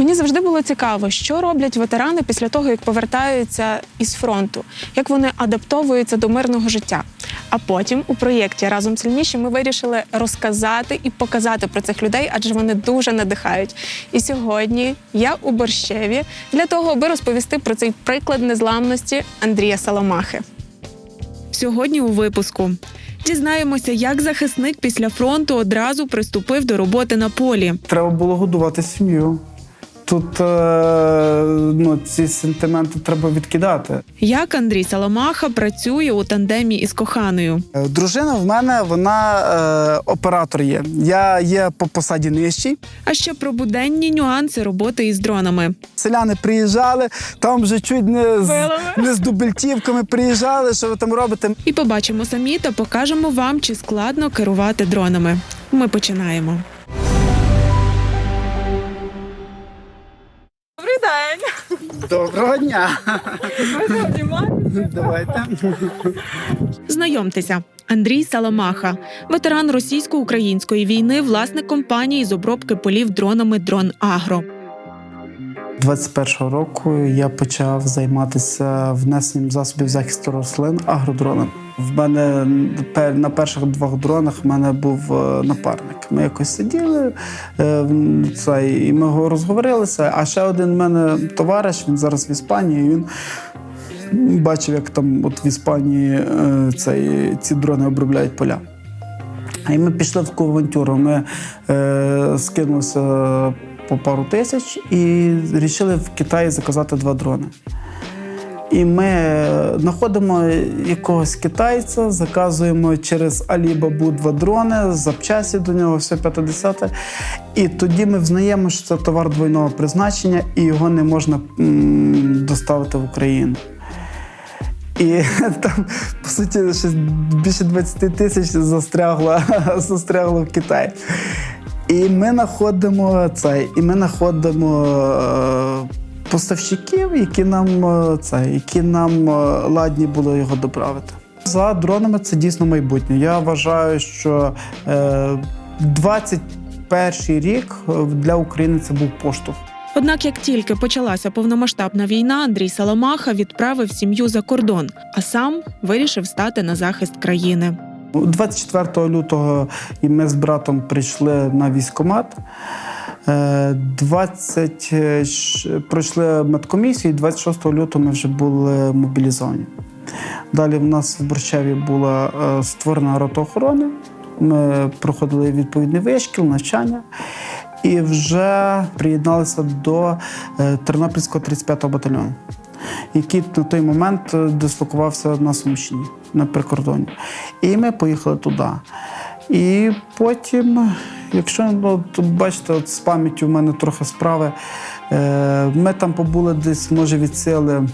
Мені завжди було цікаво, що роблять ветерани після того, як повертаються із фронту, як вони адаптовуються до мирного життя. А потім у проєкті разом сильніші ми вирішили розказати і показати про цих людей, адже вони дуже надихають. І сьогодні я у Борщеві для того, аби розповісти про цей приклад незламності Андрія Саламахи. Сьогодні у випуску дізнаємося, як захисник після фронту одразу приступив до роботи на полі. Треба було годувати сім'ю. Тут е, ну, ці сентименти треба відкидати. Як Андрій Саламаха працює у тандемі із коханою? Е, Дружина в мене вона е, оператор є. Я є по посаді нижчий. А ще про буденні нюанси роботи із дронами. Селяни приїжджали, там вже чуть не з, не з дубельтівками приїжджали. Що ви там робите? І побачимо самі та покажемо вам, чи складно керувати дронами. Ми починаємо. Доброго дня! Давайте. Знайомтеся, Андрій Саламаха, ветеран російсько-української війни, власник компанії з обробки полів дронами Дрон Агро. 21-го року я почав займатися внесенням засобів захисту рослин агродроном. В мене на перших двох дронах в мене був е, напарник. Ми якось сиділи е, цей, і ми го- розговорилися. А ще один в мене товариш, він зараз в Іспанії. Він бачив, як там от в Іспанії е, цей, ці дрони обробляють поля. І ми пішли в таку авантюру. Ми е, скинулися по пару тисяч і вирішили в Китаї заказати два дрони. І ми е, знаходимо якогось китайця, заказуємо через Alibaba два дрони, запчасті до нього, все 50. І тоді ми взнаємо, що це товар двойного призначення, і його не можна доставити в Україну. І там, по суті, більше 20 тисяч застрягло, застрягло в Китаї. І ми знаходимо цей, і ми знаходимо е, поставщиків, які нам е, це, які нам е, ладні було його доправити. За дронами це дійсно майбутнє. Я вважаю, що е, 21 рік для України це був поштовх. Однак, як тільки почалася повномасштабна війна, Андрій Саламаха відправив сім'ю за кордон, а сам вирішив стати на захист країни. 24 лютого і ми з братом прийшли на військкомат. Е, 20 е, пройшли медкомісію, і 26 лютого ми вже були мобілізовані. Далі в нас в Борщеві була е, створена рота охорони. Ми проходили відповідний вишкіл, навчання і вже приєдналися до е, Тернопільського 35-го батальйону, який на той момент е, дислокувався на Сумщині на прикордоні. І ми поїхали туди. І потім, якщо ну, бачите, от з пам'яттю в мене трохи справи, е, ми там побули десь, може, від сили.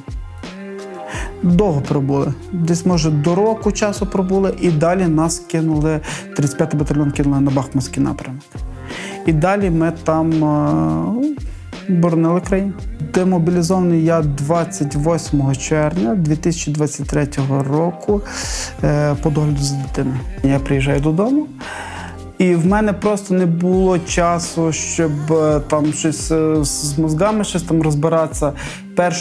Довго пробули. Десь, може, до року часу пробули, і далі нас кинули, 35-й батальйон кинули на Бахмутський напрямок. І далі ми там е, боронили країну. Демобілізований я 28 червня 2023 року е, по догляду за дитиною. Я приїжджаю додому. І в мене просто не було часу, щоб е, там щось е, з мозгами щось там розбиратися.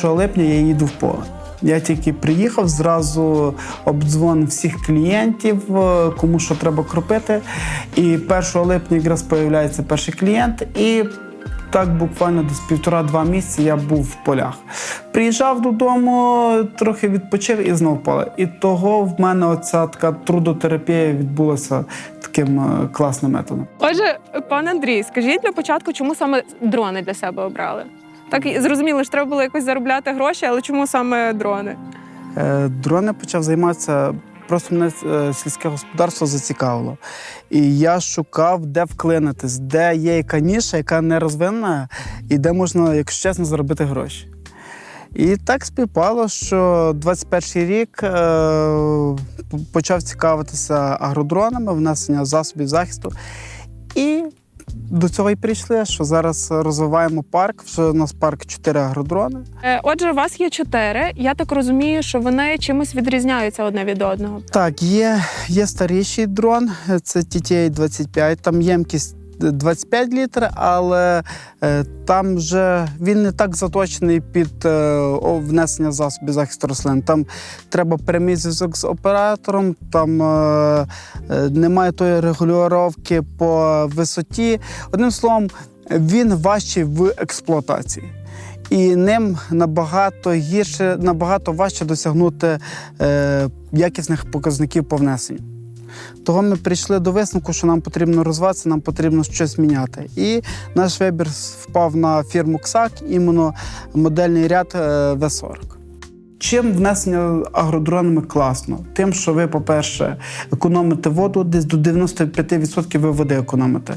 1 липня я їду в поле. Я тільки приїхав, зразу обдзвонив всіх клієнтів, кому що треба кропити. І 1 липня якраз з'являється перший клієнт. І так буквально десь півтора-два місяці я був в полях. Приїжджав додому, трохи відпочив і знов поле. І того в мене оця така трудотерапія відбулася таким е, класним методом. Отже, пан Андрій, скажіть для початку, чому саме дрони для себе обрали? Так зрозуміло, що треба було якось заробляти гроші, але чому саме дрони? Е, Дрони почав займатися. Просто мене е, сільське господарство зацікавило. І я шукав, де вклинитись, де є яка ніша, яка не розвинена, і де можна, якщо чесно, заробити гроші. І так співпало, що 21 рік е, почав цікавитися агродронами, внесення засобів захисту. І до цього і прийшли, що зараз розвиваємо парк. Вже у нас парк чотири агродрони. Е, Отже, у вас є чотири. Я так розумію, що вони чимось відрізняються одне від одного. Так, є, є старіший дрон, це TTA-25, там ємкість 25 літрів, але е, там вже він не так заточений під е, внесення засобів захисту рослин. Там треба прямий зв'язок з оператором, там е, немає тої регулювання по висоті. Одним словом, він важчий в експлуатації. І ним набагато гірше, набагато важче досягнути е, якісних показників по внесенню. Того ми прийшли до висновку, що нам потрібно розвиватися, нам потрібно щось міняти. І наш вибір впав на фірму КСАК, іменно модельний ряд е, В40. Чим внесення агродронами класно? Тим, що ви, по-перше, економите воду, десь до 95% ви води економите.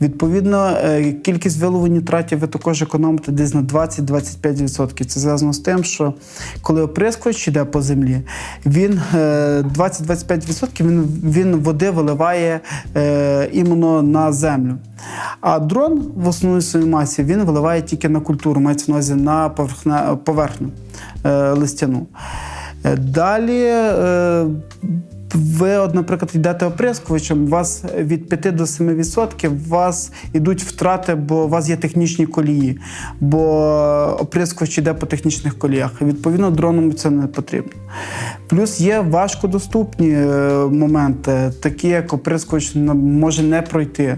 Відповідно, е, кількість вилову нітратів ви також економите десь на 20-25%. Це зв'язано з тим, що коли оприскувач йде по землі, він е, 20-25% він, він води виливає е, іменно на землю. А дрон в основній своїй масі він виливає тільки на культуру, мається на увазі на поверхню е, листяну. Е, Далі е, ви, от, наприклад, йдете оприскувачем, у вас від 5 до 7% у вас йдуть втрати, бо у вас є технічні колії, бо оприскувач йде по технічних коліях. Відповідно, дроном це не потрібно. Плюс є важкодоступні е, моменти, такі як оприскувач може не пройти.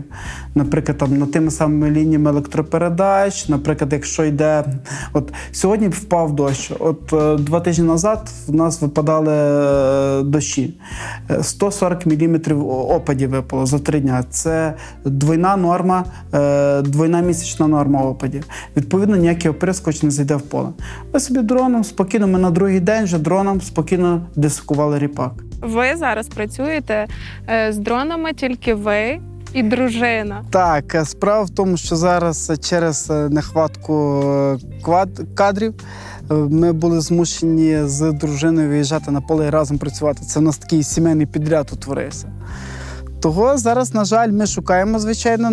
Наприклад, там на тими самими лініями електропередач, наприклад, якщо йде. От сьогодні впав дощ. От е, два тижні назад в нас випадали е, дощі. Е, 140 мм опадів випало за три дня. Це двойна норма, е, двойна місячна норма опадів. Відповідно, ніякий оприскувач не зайде в поле. Ми собі дроном спокійно, ми на другий день вже дроном спокійно десикували ріпак. Ви зараз працюєте е, з дронами, тільки ви і дружина. Так, е, справа в тому, що зараз через нехватку кадрів ми були змушені з дружиною виїжджати на поле і разом працювати. Це в нас такий сімейний підряд утворився. Того зараз, на жаль, ми шукаємо, звичайно,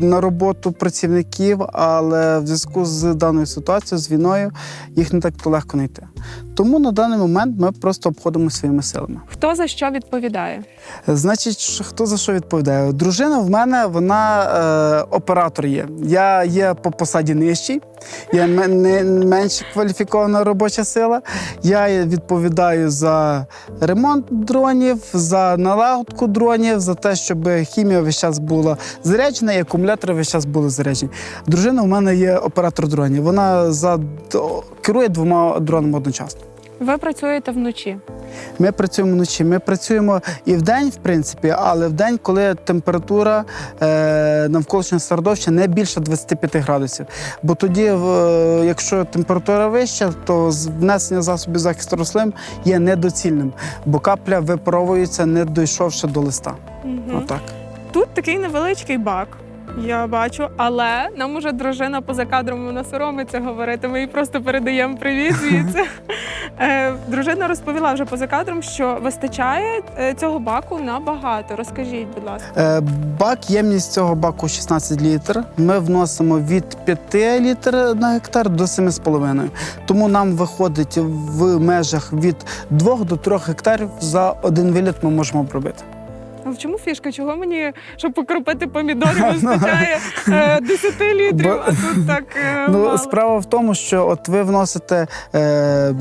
на- роботу працівників, але в зв'язку з даною ситуацією, з війною, їх не так то легко знайти. Тому на даний момент ми просто обходимо своїми силами. Хто за що відповідає? Значить, хто за що відповідає? Дружина в мене вона е, оператор є. Я є по посаді нижчий, я не менш кваліфікована робоча сила. Я відповідаю за ремонт дронів, за налагодку дронів, за те, щоб хімія весь час була заряджена і акумулятори весь час були заряджені. Дружина в мене є оператор дронів. Вона за керує двома дронами одночасно. Ви працюєте вночі. Ми працюємо вночі. Ми працюємо і вдень, в принципі, але вдень, коли температура е, навколишнього середовища не більше 25 градусів. Бо тоді, в- якщо температура вища, то внесення засобів захисту рослин є недоцільним, бо капля випаровується, не дійшовши до листа. Угу. Отак. Тут такий невеличкий бак. Я бачу, але нам уже дружина поза кадром вона соромиться говорити. Ми їй просто передаємо привіт звідси. Е, Дружина розповіла вже поза кадром, що вистачає е, цього баку набагато. Розкажіть, будь ласка. Е, Бак, ємність цього баку 16 літр. Ми вносимо від 5 літр на гектар до 7,5. Тому нам виходить в межах від 2 до 3 гектарів за один виліт ми можемо обробити. А в чому фішка? Чого мені, щоб покропити помідори, вистачає е, 10 літрів, Бо- а тут так е, Ну, справа в тому, що от ви вносите е,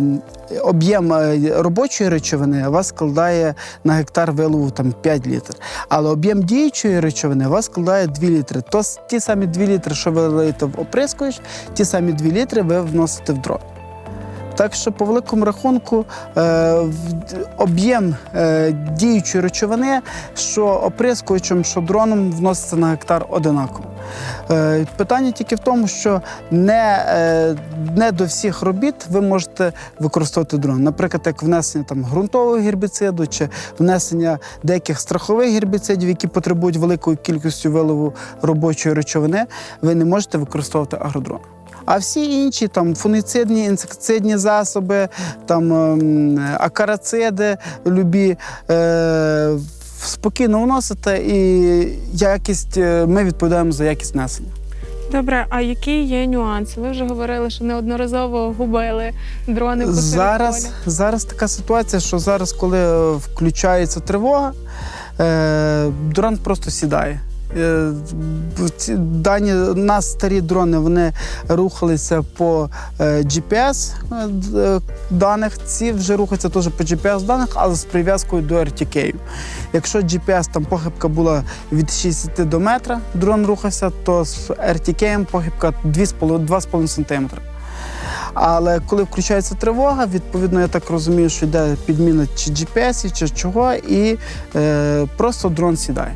об'єм е, робочої речовини, вас складає на гектар вилову там 5 літр. Але об'єм діючої речовини вас складає 2 літри. То ті самі 2 літри, що ви лиєте в оприскувач, ті самі 2 літри ви вносите в дрон. Так що, по великому рахунку, е, об'єм е, діючої речовини, що оприскувачем, що дроном вноситься на гектар одинаково. Е, Питання тільки в тому, що не, не до всіх робіт ви можете використовувати дрон. Наприклад, як внесення там ґрунтового гербіциду чи внесення деяких страхових гербіцидів, які потребують великої кількості вилову робочої речовини, ви не можете використовувати агродрон. А всі інші там фуніцидні, інсектицидні засоби, там ем, акарациди, любі. Е, Спокійно вносите і якість, е, ми відповідаємо за якість несення. Добре, а які є нюанси? Ви вже говорили, що неодноразово губили дрони посеред Зараз, поля. зараз така ситуація, що зараз, коли е, включається тривога, е, дрон просто сідає. Е, Дані нас старі дрони вони рухалися по е, GPS е, даних. Ці вже рухаються теж по GPS даних, але з прив'язкою до RTK. Якщо GPS там похибка була від 60 до метра, дрон рухався, то з RTK похибка 2,5 см. Але коли включається тривога, відповідно, я так розумію, що йде підміна чи GPS, чи чого, і е, просто дрон сідає.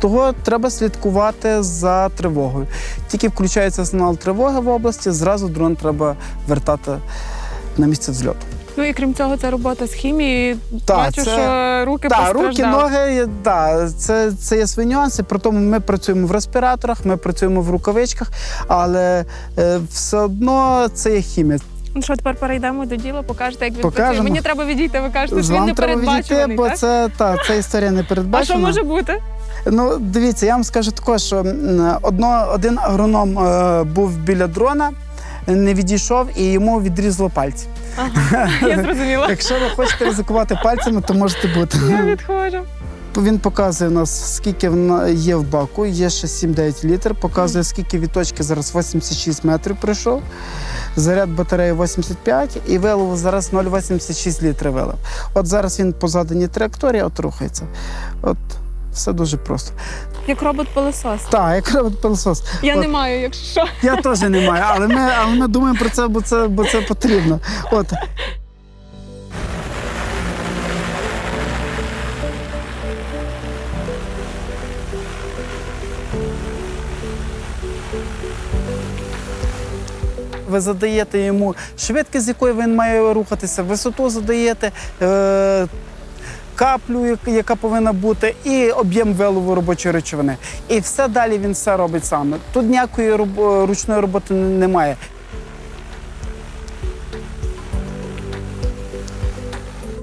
Того треба слідкувати за тривогою. Тільки включається сигнал тривоги в області, зразу дрон треба вертати на місце взльоту. Ну і крім цього, це робота з хімії. Так, Бачу, це- що руки Так, руки, ноги, да, це, це є свої нюанси. При тому ми працюємо в респіраторах, ми працюємо в рукавичках, але е, все одно це є хімія. Ну що, тепер перейдемо до діла, покажете, як він Покажемо. працює. Мені треба відійти, ви кажете, що він не передбачуваний, бо так? це та, це історія не А що може бути? Ну, дивіться, я вам скажу також, що одно, один агроном е, був біля дрона, не відійшов і йому відрізало пальці. Ага, я зрозуміла. Якщо ви хочете ризикувати пальцями, то можете бути. Я відходжу. Він показує у нас, скільки є в баку, є ще 7-9 літр. Показує, скільки від точки зараз 86 метрів пройшов. Заряд батареї 85 і вилов зараз 0,86 літри вилив. От зараз він по заданій траєкторії от рухається. От все дуже просто. Як робот-пилосос. Так, як робить пилосос. Я От. не маю, якщо що. Я теж не маю, але ми, але ми думаємо про це, бо це, бо це потрібно. От. Ви задаєте йому швидкість, з якою він має рухатися, висоту задаєте, е, каплю, яка повинна бути, і об'єм вилову робочої речовини. І все далі він все робить сам. Тут ніякої ручної роботи немає.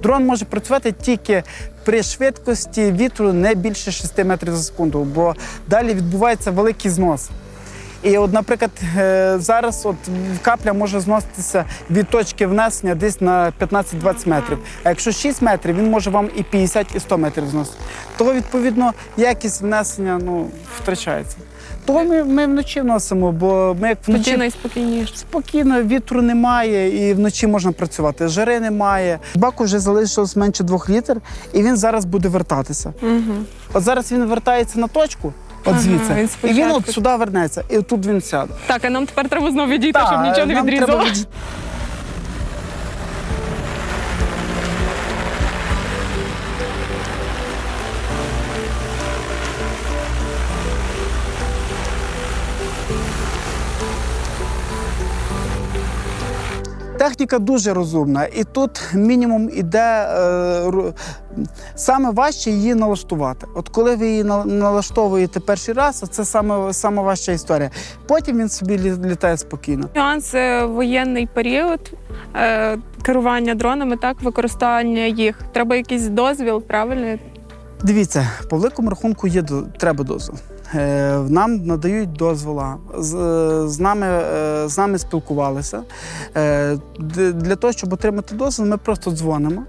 Дрон може працювати тільки при швидкості вітру не більше 6 метрів за секунду, бо далі відбувається великий знос. І, от, наприклад, е, зараз от капля може зноситися від точки внесення десь на 15-20 метрів. А якщо 6 метрів, він може вам і 50, і 100 метрів зносити. Того, відповідно, якість внесення ну, втрачається. Того ми, ми вночі вносимо, бо ми як вночі найспокійніше. Спокійно, вітру немає і вночі можна працювати. Жари немає. Баку вже залишилось менше двох літр, і він зараз буде вертатися. Угу. От зараз він вертається на точку, от Ага, звідси, він і він спочатку. от сюди вернеться, і тут він сяде. Так, а нам тепер треба знову відійти, щоб нічого не нам відрізало. треба Техніка дуже розумна, і тут мінімум іде е, саме важче її налаштувати. От коли ви її налаштовуєте перший раз, це саме, саме важча історія. Потім він собі лі- літає спокійно. Нюанс е, воєнний період, е, керування дронами, так, використання їх. Треба якийсь дозвіл, правильно? Дивіться, по великому рахунку є треба дозвіл. Е, Нам надають дозвола, з, е, нами, е, з нами спілкувалися. Для того, щоб отримати дозвіл, ми просто дзвонимо.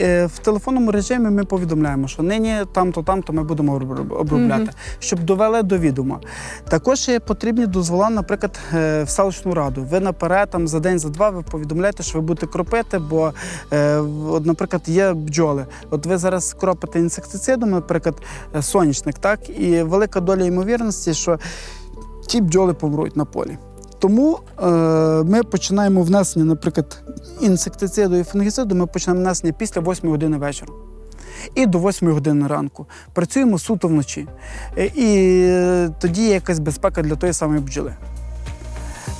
Е, В телефонному режимі ми повідомляємо, що нині там-то, там-то ми будемо оброб- обробляти, Мгм. щоб довели до відома. Також є потрібні дозвола, наприклад, е, в селищну раду. Ви наперед, там за день, за два, ви повідомляєте, що ви будете кропити, бо, е, от, наприклад, є бджоли. От ви зараз кропите інсектицидом, наприклад, соняшник, так, і велика доля ймовірності, що ті бджоли помруть на полі. Тому е, ми починаємо внесення, наприклад, інсектициду і фунгіциду, ми починаємо внесення після 8 години вечора. І до 8 години ранку. Працюємо суто вночі. Е, І е, тоді є якась безпека для тої самої бджоли.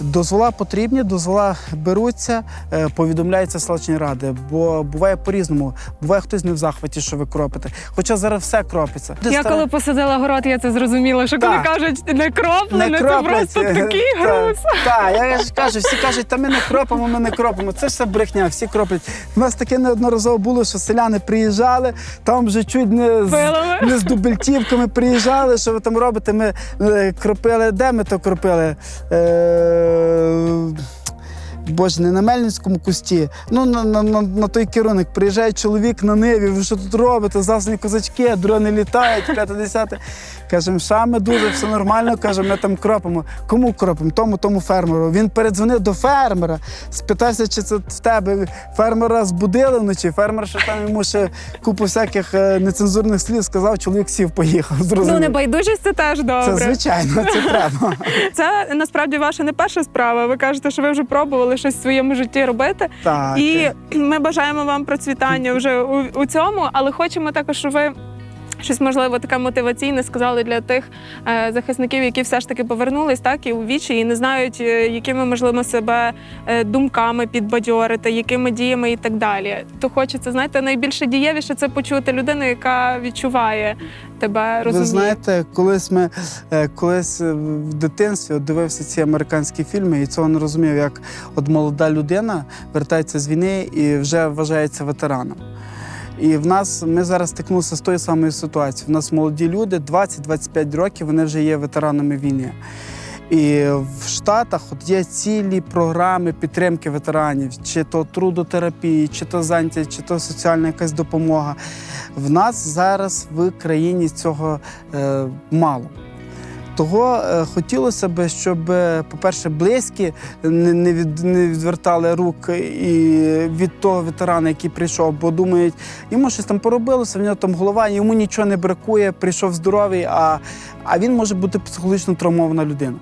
Дозвола потрібні, дозвола беруться, е, повідомляються селищні ради, бо буває по-різному. Буває хтось не в захваті, що ви кропите. Хоча зараз все кропиться. Я коли посадила город, я це зрозуміла, що коли кажуть не кроплене, це просто такий груз. Так, я ж кажу, всі кажуть, та ми не кропимо, ми не кропимо. Це ж все брехня, всі кроплять. У нас таке неодноразово було, що селяни приїжджали, там вже чуть не з, не з дубельтівками приїжджали. Що ви там робите? Ми е, кропили. Де ми то кропили? Е, Wild. Боже, не на Мельницькому кусті. Ну на, на, на, на той керунок приїжджає чоловік на ниві. Ви що тут робите? Заслані козачки, дрони літають, п'яте десяте. Кажемо, що ми дуже, все нормально. Кажемо, ми там кропимо. Кому кропимо? Тому, тому фермеру. Він передзвонив до фермера, спитався, чи це в тебе фермера збудили вночі. Фермер ще там йому ще купу всяких е, нецензурних слів сказав, чоловік сів, поїхав. Ну, Зрозумів. небайдужість це теж це звичайно, це треба. Це насправді ваша не перша справа. Ви кажете, що ви вже пробували щось в своєму житті робити. Так. І ми бажаємо вам процвітання вже у, у цьому, але хочемо також, щоб ви. Щось можливо таке мотиваційне сказали для тих е, захисників, які все ж таки повернулись, так і у вічі, і не знають, е, якими можливо себе е, думками підбадьорити, якими діями і так далі. То хочеться, знаєте, найбільше дієвіше це почути людину, яка відчуває тебе, розуміє. Ви знаєте, колись ми колись в дитинстві от дивився ці американські фільми і цього не розумів, як от молода людина вертається з війни і вже вважається ветераном. І в нас ми зараз стикнулися з тою самою ситуацією. У нас молоді люди, 20-25 років, вони вже є ветеранами війни. І в Штатах от є цілі програми підтримки ветеранів, чи то трудотерапії, чи то заняття, чи то соціальна якась допомога. В нас зараз в країні цього е, мало. Того е, хотілося б, щоб, е, по-перше, близькі не, від, не відвертали рук і від того ветерана, який прийшов, бо думають, йому щось там поробилося, в нього там голова, йому нічого не бракує, прийшов здоровий, а, а він може бути психологічно травмована людина.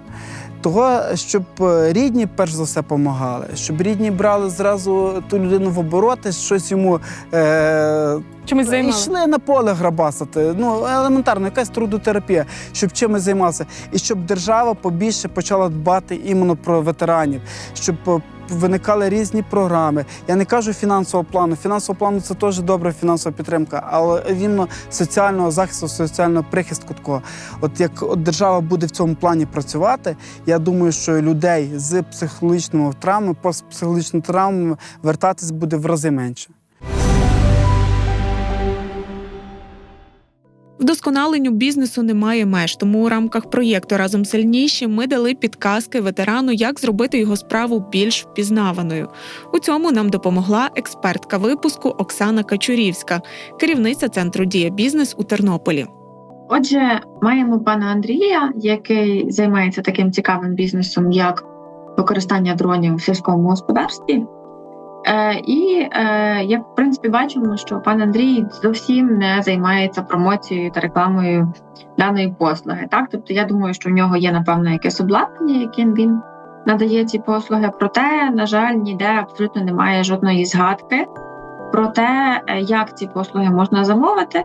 Того, щоб е, рідні перш за все допомагали, щоб рідні брали зразу ту людину в обороти, щось йому е, Чимось займали. йшли на поле грабасати. Ну елементарно, якась трудотерапія, щоб чимось займався, і щоб держава побільше почала дбати іменно про ветеранів, щоб е, виникали різні програми. Я не кажу фінансового плану. Фінансового плану це теж добра фінансова підтримка, але рівно соціального захисту, соціального прихистку такого. От як от держава буде в цьому плані працювати, я думаю, що людей з психологічними травмами, постпсихологічними травмами вертатись буде в рази менше. Вдосконаленню бізнесу немає меж, тому у рамках проєкту разом сильніші ми дали підказки ветерану, як зробити його справу більш впізнаваною. У цьому нам допомогла експертка випуску Оксана Качурівська, керівниця центру Дія бізнес у Тернополі. Отже, маємо пана Андрія, який займається таким цікавим бізнесом, як використання дронів в сільському господарстві. Е, і е, як в принципі бачимо, що пан Андрій зовсім не займається промоцією та рекламою даної послуги. Так, тобто я думаю, що в нього є напевно якесь обладнання, яким він надає ці послуги. Проте, на жаль, ніде абсолютно немає жодної згадки про те, е, як ці послуги можна замовити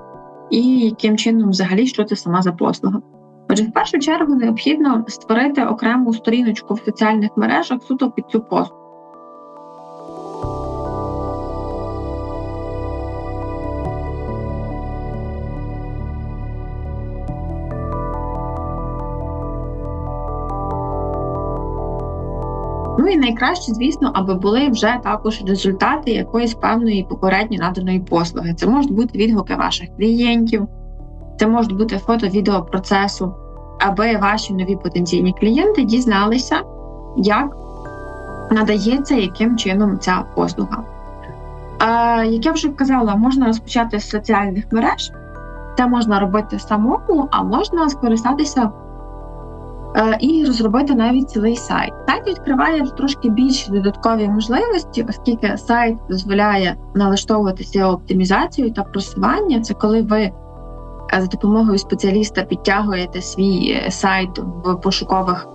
і яким чином взагалі що це сама за послуга. Отже, в першу чергу необхідно створити окрему сторіночку в соціальних мережах суто під цю послугу. Ну і найкраще, звісно, аби були вже також результати якоїсь певної попередньо наданої послуги. Це можуть бути відгуки ваших клієнтів, це можуть бути фото відео процесу, аби ваші нові потенційні клієнти дізналися, як надається яким чином ця послуга. Е, як я вже казала, можна розпочати з соціальних мереж. Це можна робити самому, а можна скористатися і розробити навіть цілий сайт. Сайт відкриває трошки більші додаткові можливості, оскільки сайт дозволяє налаштовувати SEO оптимізацію та просування. Це коли ви е, за допомогою спеціаліста підтягуєте свій е, сайт в пошукових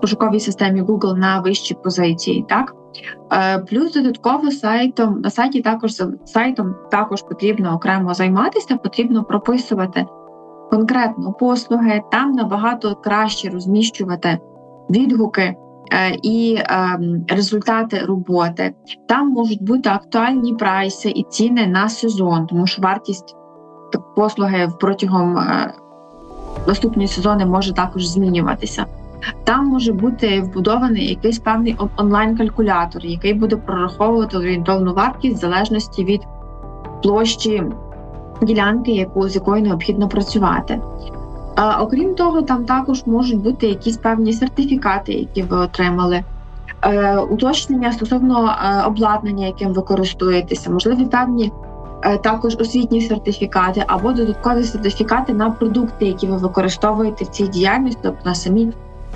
пошуковій системі Google на вищі позиції. Так Е, плюс додатково сайтом на сайті також сайтом також потрібно окремо займатися, потрібно прописувати конкретно послуги, там набагато краще розміщувати відгуки е, і е, результати роботи. Там можуть бути актуальні прайси і ціни на сезон, тому що вартість послуги протягом е, наступні сезони може також змінюватися. Там може бути вбудований якийсь певний онлайн-калькулятор, який буде прораховувати орієнтовну вартість в залежності від площі ділянки, яку з якою необхідно працювати. А, окрім того, там також можуть бути якісь певні сертифікати, які ви отримали. е, уточнення стосовно е, обладнання, яким ви користуєтеся, можливі певні е, також освітні сертифікати або додаткові сертифікати на продукти, які ви використовуєте в цій діяльності, тобто на самі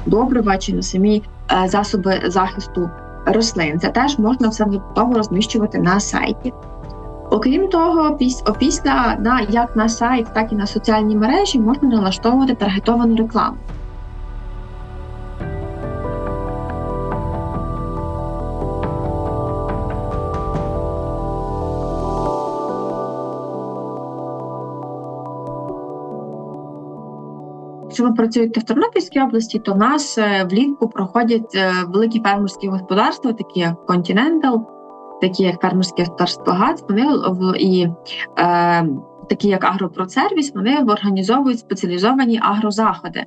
добрива чи на самі засоби захисту рослин. Це теж можна все готово розміщувати на сайті. Окрім того, піс- опісля на як на сайт, так і на соціальні мережі можна налаштовувати таргетовану рекламу. Якщо ви працюєте в Тернопільській області, то в нас е, влітку проходять е, великі фермерські господарства, такі як Continental, такі як фермерське ГАЦ, вони і е, такі як Агропродсервіс, вони організовують спеціалізовані агрозаходи,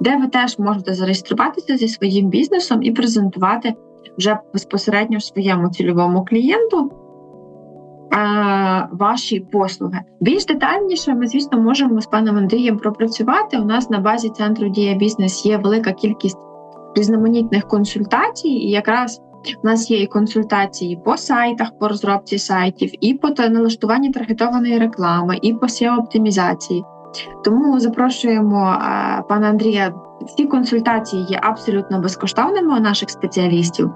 де ви теж можете зареєструватися зі своїм бізнесом і презентувати вже безпосередньо своєму цільовому клієнту е, ваші послуги. Більш детальніше ми, звісно, можемо з паном Андрієм пропрацювати. У нас на базі центру Дія Бізнес є велика кількість різноманітних консультацій, і якраз у нас є і консультації по сайтах, по розробці сайтів, і по налаштуванні таргетованої реклами, і по SEO оптимізації. Тому запрошуємо пана Андрія. Всі консультації є абсолютно безкоштовними у наших спеціалістів.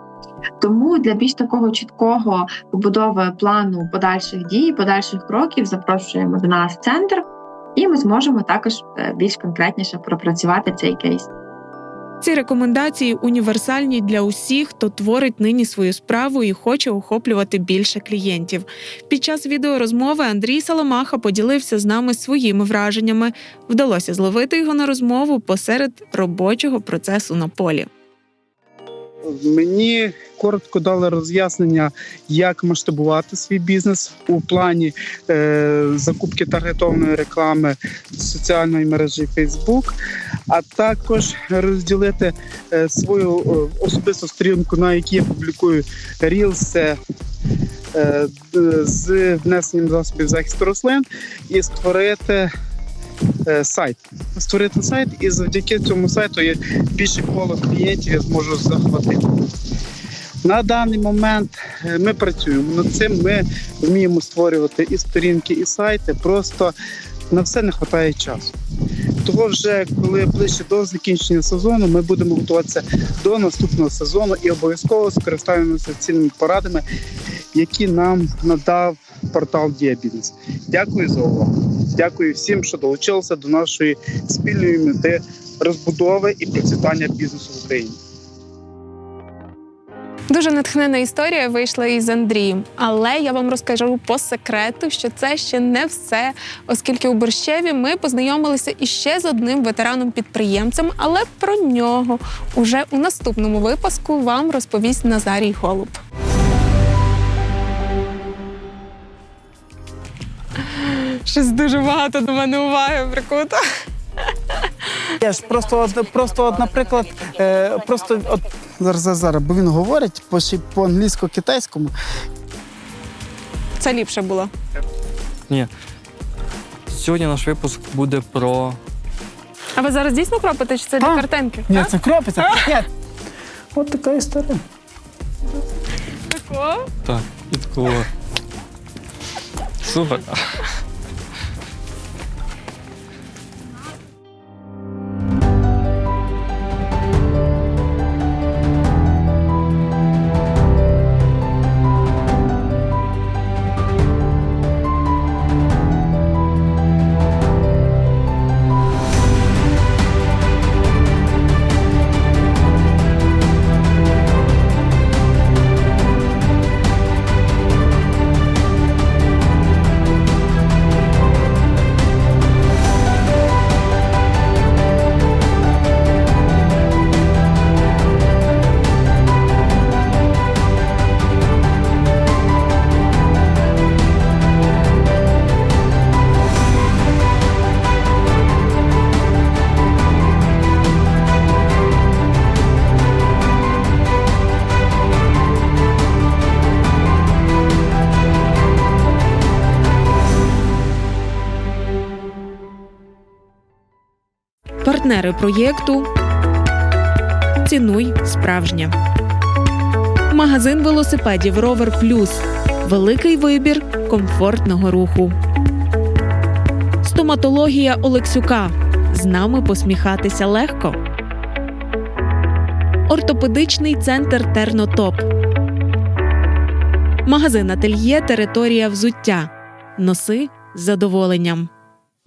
Тому для більш такого чіткого побудови плану подальших дій, подальших кроків запрошуємо до нас в центр, і ми зможемо також е, більш конкретніше пропрацювати цей кейс. Ці рекомендації універсальні для усіх, хто творить нині свою справу і хоче охоплювати більше клієнтів. Під час відеорозмови Андрій Саламаха поділився з нами своїми враженнями. Вдалося зловити його на розмову посеред робочого процесу на полі. Мені коротко дали роз'яснення, як масштабувати свій бізнес у плані е, закупки таргетованої реклами соціальної мережі Facebook, а також розділити е, свою е, особисту сторінку, на якій я публікую рілси е, з внесенням засобів захисту рослин, і створити. Е, Сайт створити сайт, і завдяки цьому сайту я більше коло клієнтів я зможу захватити. На даний момент е, ми працюємо над цим. Ми вміємо створювати і сторінки, і сайти. Просто на все не вистачає часу. Того вже коли ближче до закінчення сезону, ми будемо готуватися до наступного сезону і обов'язково скористаємося цінними порадами, які нам надав портал Діабінс. Дякую за увагу. Дякую всім, що долучилися до нашої спільної мети розбудови і процвітання бізнесу в Україні. Дуже натхнена історія вийшла із Андрієм. Але я вам розкажу по секрету, що це ще не все, оскільки у Борщеві ми познайомилися іще з одним ветераном-підприємцем, але про нього уже у наступному випуску вам розповість Назарій Голуб. Щось дуже багато до мене уваги прикуто. Я ж просто, от- просто от, наприклад, е, просто от зараз, зараз, зараз, бо він говорить по по англійсько-китайському. Це ліпше було. Ні. Сьогодні наш випуск буде про А ви зараз дійсно кропите, чи це для картинки? Ні, А? це кропиться. Ні. От така історія. Тако? так, і такого. Супер. Партнери проєкту Цінуй справжнє. Магазин велосипедів Ровер Плюс. Великий вибір комфортного руху. Стоматологія Олексюка. З нами посміхатися легко. Ортопедичний центр Тернотоп. Магазин Ательє Територія взуття. Носи з задоволенням.